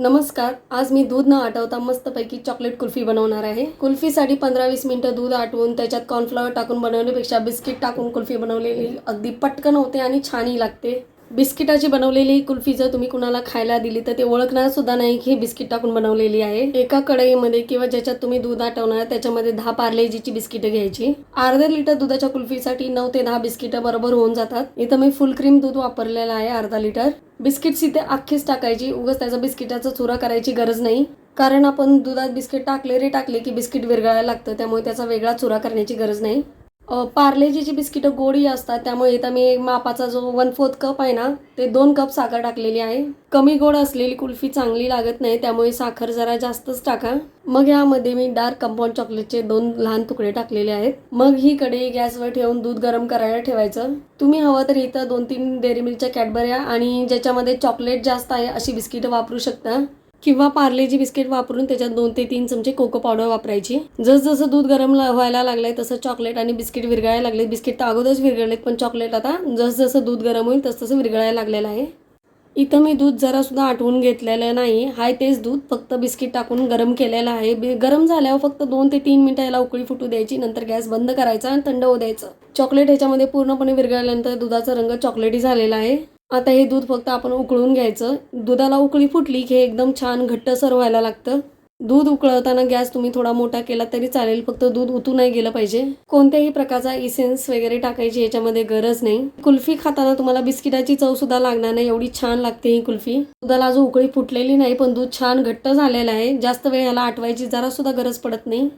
नमस्कार आज मी दूध न आटवता मस्तपैकी चॉकलेट कुल्फी बनवणार आहे. कुल्फीसाठी पंधरा वीस मिनटं दूध आटवून त्याच्यात कॉर्नफ्लॉवर टाकून बनवण्यापेक्षा बिस्किट टाकून कुल्फी बनवलेली अगदी पटकन होते आणि छानही लागते. बिस्किटाची बनवलेली कुल्फी जर तुम्ही कुणाला खायला दिली तर ते ओळखणार सुद्धा नाही की ही बिस्किट टाकून बनवलेली आहे. एका कढईमध्ये किंवा ज्याच्यात तुम्ही दूध आटवणार त्याच्यामध्ये दहा पार्लेजीची बिस्किटं घ्यायची. अर्धा लिटर दुधाच्या कुल्फीसाठी नऊ ते दहा बिस्किटं बरोबर होऊन जातात. इथं मी फुल क्रीम दूध वापरलेलं आहे अर्धा लिटर. बिस्किट्स इथे अख्खीच टाकायची. उगाच त्याचा बिस्किटाचा चुरा करायची गरज नाही. कारण आपण दुधात बिस्किट टाकले रे टाकले की बिस्किट विरघळायला लागतं. त्यामुळे त्याचा वेगळा चुरा करण्याची गरज नाही. पार्लेजीची बिस्किटं गोडी असतात त्यामुळे इथं मी मापाचा जो वन फोर्थ कप आहे ना ते दोन कप साखर टाकलेली आहे. कमी गोड असलेली कुल्फी चांगली लागत नाही त्यामुळे साखर जरा जास्तच टाका. मग यामध्ये मी डार्क कंपाऊंड चॉकलेटचे दोन लहान तुकडे टाकलेले आहेत. मग ही कढई गॅसवर ठेवून दूध गरम करायला ठेवायचं. तुम्ही हवं तर इथं दोन तीन डेअरी मिल्कच्या कॅडबऱ्या आणि ज्याच्यामध्ये चॉकलेट जास्त आहे अशी बिस्किटं वापरू शकता. किंवा पार्लेजी बिस्किट वापरून त्याच्यात दोन ते तीन चमचे कोको पावडर वापरायची. जसजसं दूध गरम व्हायला लागलंय तसं चॉकलेट आणि बिस्किट विरघळायला लागले बिस्किट तर अगोदरच विरघळलेत पण चॉकलेट आता जसजसं दूध गरम होईल तसतसं तसं विरघळायला लागलेलं आहे. इथं मी दूध जरासुद्धा आठवून आटवून घेतलेलं नाही. हाय तेच दूध फक्त बिस्किट टाकून गरम केलेलं आहे. बि गरम झाल्यावर फक्त दोन ते तीन मिनटं याला उकळी फुटू द्यायची नंतर गॅस बंद करायचा आणि थंड होऊ द्यायचं. चॉकलेट ह्याच्यामध्ये पूर्णपणे विरघळल्यानंतर दुधाचा रंग चॉकलेटी झालेला आहे. आता हे दूध फक्त आपण उकळून घ्यायचं. दुधाला उकळी फुटली की हे एकदम छान घट्टसर व्हायला लागतं. दूध उकळताना गॅस तुम्ही थोडा मोठा केला तरी चालेल फक्त दूध उतू नाही गेलं पाहिजे. कोणत्याही प्रकारचा इसेन्स वगैरे टाकायची याच्यामध्ये गरज नाही. कुल्फी खाताना तुम्हाला बिस्किटाची चव सुद्धा लागणार नाही एवढी छान लागते ही कुल्फी. दुधाला अजून उकळी फुटलेली नाही पण दूध छान घट्ट झालेलं आहे. जास्त वेळ ह्याला आटवायची जरा सुद्धा गरज पडत नाही.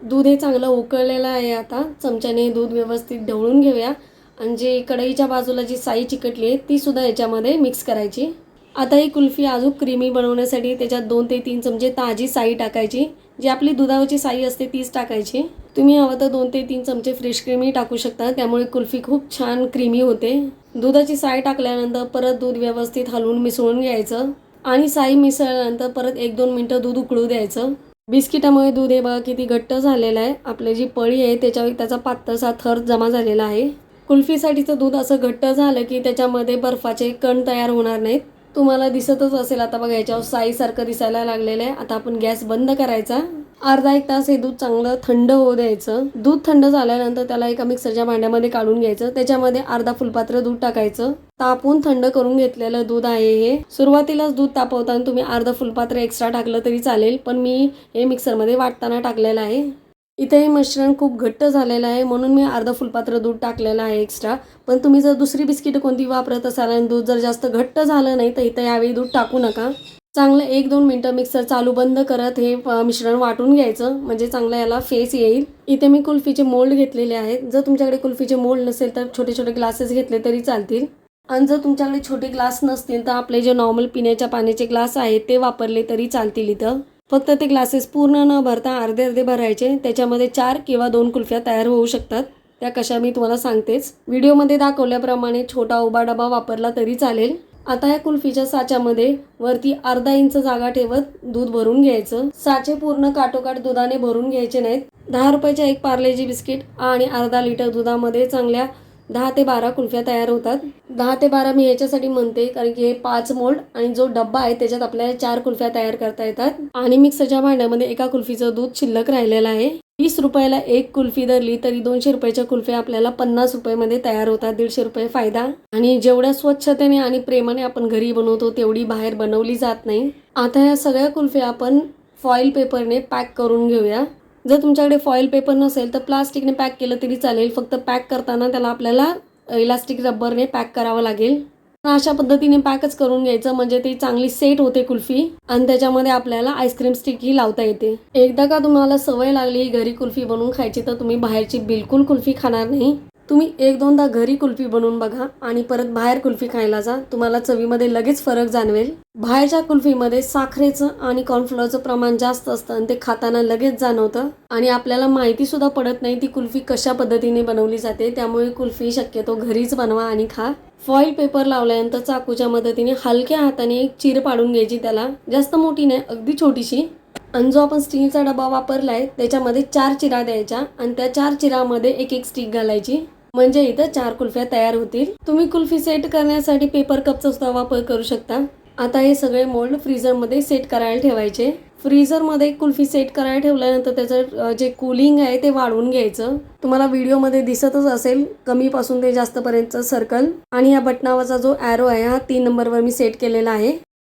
दूध हे चांगलं उकळलेलं आहे आता. चमच्याने दूध व्यवस्थित ढवळून घेऊया. आणि जे कढईच्या बाजूला जी साई चिकटली आहे ती सुद्धा याच्यामध्ये मिक्स करायची. आता ही कुल्फी अजून क्रीमी बनवण्यासाठी त्याच्यात दोन ते तीन चमचे ताजी साई टाकायची. जी आपली दुधावरची साई असते तीच टाकायची. तुम्ही हवं तर दोन ते तीन चमचे फ्रेश क्रीमी टाकू शकता. त्यामुळे कुल्फी खूप छान क्रीमी होते. दुधाची साई टाकल्यानंतर परत दूध व्यवस्थित हलवून मिसळून घ्यायचं. आणि साई मिसळल्यानंतर परत एक दोन मिनटं दूध उकळू द्यायचं. बिस्किटामुळे दूध हे बघा किती घट्ट झालेलं आहे. आपली जी पळी आहे त्याच्यावर त्याचा पातळसा थर जमा झालेला आहे. कुल्फीसाठीचं दूध असं घट्ट झालं की त्याच्यामध्ये बर्फाचे कण तयार होणार नाहीत. तुम्हाला दिसतच असेल आता बघा याच्यावर साईसारखं दिसायला लागलेलं आहे. आता आपण गॅस बंद करायचा. अर्धा एक तास हे दूध चांगलं थंड होऊ द्यायचं. दूध थंड झाल्यानंतर त्याला एका मिक्सरच्या भांड्यामध्ये काढून घ्यायचं. त्याच्यामध्ये अर्धा फुलपात्र दूध टाकायचं. तापून थंड करून घेतलेलं दूध आहे हे. सुरुवातीलाच दूध तापवताना तुम्ही अर्धा फुलपात्र एक्स्ट्रा टाकलं तरी चालेल पण मी हे मिक्सरमध्ये वाटताना टाकलेलं आहे. इथे हे मिश्रण खूप घट्ट झालेलं आहे. म्हणून मी अर्धा फुलपात्र दूध टाकलेलं आहे एक्स्ट्रा पण तुम्ही जर दुसरी बिस्किटं कोणती वापरत असाल आणि दूध जर जास्त घट्ट झालं नाही तर इथं यावेळी दूध टाकू नका. चांगलं एक दोन मिनटं मिक्सर चालू बंद करत हे मिश्रण वाटून घ्यायचं. म्हणजे चांगलं याला फेस येईल. इथे मी कुल्फीचे मोल्ड घेतलेले आहेत. जर तुमच्याकडे कुल्फीचे मोल्ड नसेल तर छोटे छोटे ग्लासेस घेतले तरी चालतील. आणि जर तुमच्याकडे छोटे ग्लास नसतील तर आपले जे नॉर्मल पिण्याच्या पाण्याचे ग्लास आहेत ते वापरले तरी चालतील इथं. फक्त ते ग्लासेस पूर्ण न भरता अर्धे अर्धे भरायचे. त्याच्यामध्ये चार किंवा दोन कुल्फ्या तयार होऊ शकतात. त्या कशा मी तुम्हाला सांगतेच. व्हिडिओमध्ये दाखवल्याप्रमाणे छोटा उभा डबा वापरला तरी चालेल. आता या कुल्फीच्या साच्यामध्ये वरती अर्धा इंच जागा ठेवत दूध भरून घ्यायचं. साचे पूर्ण काटोकाट दुधाने भरून घ्यायचे नाहीत. दहा रुपयाच्या एक पार्लेजी बिस्किट आणि अर्धा लिटर दुधामध्ये चांगल्या दहा ते बारा कुल्फ्या तयार होतात. दहा ते बारा मी याच्यासाठी म्हणते कारण की हे पाच मोल्ड आणि जो डब्बा आहे त्याच्यात आपल्याला चार कुल्फ्या तयार करता येतात. आणि मिक्सरच्या भांड्यामध्ये एका कुल्फीचं दूध शिल्लक राहिलेलं आहे. वीस रुपयाला एक कुल्फी धरली तरी दोनशे रुपयाच्या कुल्फ्या आपल्याला पन्नास रुपयामध्ये तयार होतात. दीडशे रुपये फायदा. आणि जेवढ्या स्वच्छतेने आणि प्रेमाने आपण घरी बनवतो तेवढी बाहेर बनवली जात नाही. आता या सगळ्या कुल्फ्या आपण फॉईल पेपरने पॅक करून घेऊया. जर तुमच्याकडे फॉईल पेपर नसेल तर प्लास्टिकने पॅक केलं तरी चालेल. फक्त पॅक करताना त्याला आपल्याला इलास्टिक रबरने पॅक करावं लागेल. अशा पद्धतीने पॅकच करून घ्यायचं म्हणजे ती चांगली सेट होते कुल्फी आणि त्याच्यामध्ये आपल्याला आईस्क्रीम स्टिक ही लावता येते. एकदा का तुम्हाला सवय लागली घरी कुल्फी बनवून खायची तर तुम्ही बाहेरची बिलकुल कुल्फी खाणार नाही. तुम्ही एक दोनदा घरी कुल्फी बनवून बघा आणि परत बाहेर कुल्फी खायला जा. तुम्हाला चवीमध्ये लगेच फरक जाणवेल. बाहेरच्या कुल्फीमध्ये साखरेचं आणि कॉर्नफ्लॉवरचं प्रमाण जास्त असतं आणि ते खाताना लगेच जाणवतं. आणि आपल्याला माहिती सुद्धा पडत नाही ती कुल्फी कशा पद्धतीने बनवली जाते. त्यामुळे कुल्फी शक्यतो घरीच बनवा आणि खा. फॉईल पेपर लावल्यानंतर चाकूच्या मदतीने हलक्या हाताने एक चीर पाडून घ्यायची त्याला. जास्त मोठी नाही अगदी छोटीशी. आणि जो आपण स्टीलचा डबा वापरलाय त्याच्यामध्ये चार चिरा द्यायच्या आणि त्या चार चिरामध्ये एक एक स्टिक घालायची. म्हणजे इथं चार कुल्फ्या तयार होतील. तुम्ही कुल्फी सेट करण्यासाठी पेपर कपचा सुद्धा वापर करू शकता. आता हे सगळे मोल्ड फ्रीझरमध्ये सेट करायला ठेवायचे. फ्रीझरमध्ये कुल्फी सेट करायला ठेवल्यानंतर त्याचं जे कूलिंग आहे ते वाढवून घ्यायचं. तुम्हाला व्हिडिओमध्ये दिसतच असेल कमीपासून ते जास्तपर्यंतचं सर्कल आणि या बटनावरचा जो ॲरो आहे हा तीन नंबरवर मी सेट केलेला आहे.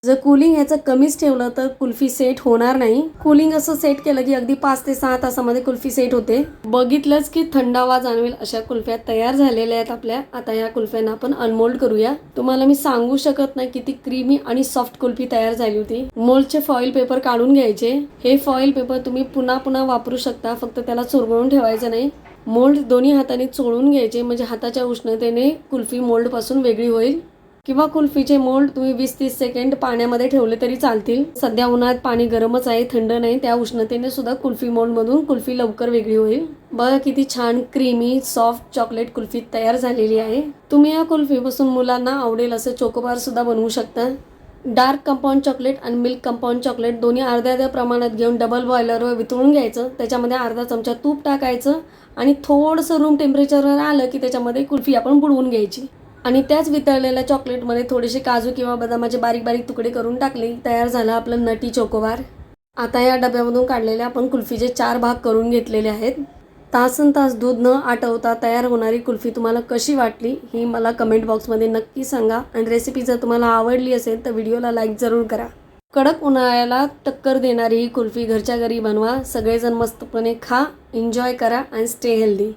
जर कुलिंग ह्याचं कमीच ठेवलं तर कुल्फी सेट होणार नाही. कुलिंग असं सेट केलं की अगदी पाच ते सहा तासामध्ये कुल्फी सेट होते. बघितलंच की थंडावा जाणवेल अशा कुल्फ्या तयार झालेल्या आहेत आपल्या. आता या कुल्फ्यांना आपण अनमोल्ड करूया. तुम्हाला मी सांगू शकत नाही किती क्रीमी आणि सॉफ्ट कुल्फी तयार झाली होती. मोल्डचे फॉईल पेपर काढून घ्यायचे. हे फॉईल पेपर तुम्ही पुन्हा पुन्हा वापरू शकता. फक्त त्याला चुरगळून ठेवायचं नाही. मोल्ड दोन्ही हाताने चोळून घ्यायचे. म्हणजे हाताच्या उष्णतेने कुल्फी मोल्डपासून वेगळी होईल. किंवा कुल्फीचे मोल्ड तुम्ही वीस तीस सेकंड पाण्यामध्ये ठेवले तरी चालतील. सध्या उन्हाळ्यात पाणी गरमच आहे थंड नाही. त्या उष्णतेने सुद्धा कुल्फी मोल्डमधून कुल्फी लवकर वेगळी होईल. बघा किती छान क्रीमी सॉफ्ट चॉकलेट कुल्फी तयार झालेली आहे. तुम्ही या कुल्फीपासून मुलांना आवडेल असं चोकोबार सुद्धा बनवू शकता. डार्क कंपाऊंड चॉकलेट आणि मिल्क कंपाऊंड चॉकलेट दोन्ही अर्ध्या अर्ध्या प्रमाणात घेऊन डबल बॉयलरवर वितळून घ्यायचं. त्याच्यामध्ये अर्धा चमचा तूप टाकायचं आणि थोडंसं रूम टेम्परेचरवर आलं की त्याच्यामध्ये कुल्फी आपण बुडवून घ्यायची. आणि त्याच वितळलेल्या चॉकलेटमध्ये थोडेसे काजू किंवा बदामाचे बारीक बारीक तुकडे करून टाकले तयार झालं आपलं नटी चोकोबार. आता या डब्यामधून काढलेले आपण कुल्फीचे चार भाग करून घेतलेले आहेत. तासन तास दूध न आटवता तयार होणारी कुल्फी तुम्हाला कशी वाटली ही मला कमेंट बॉक्समध्ये नक्की सांगा. आणि रेसिपी जर तुम्हाला आवडली असेल तर व्हिडिओला लाईक जरूर करा. कडक उन्हाळ्याला टक्कर देणारी ही कुल्फी घरच्या घरी बनवा. सगळेजण मस्तपणे खा एन्जॉय करा आणि स्टे हेल्दी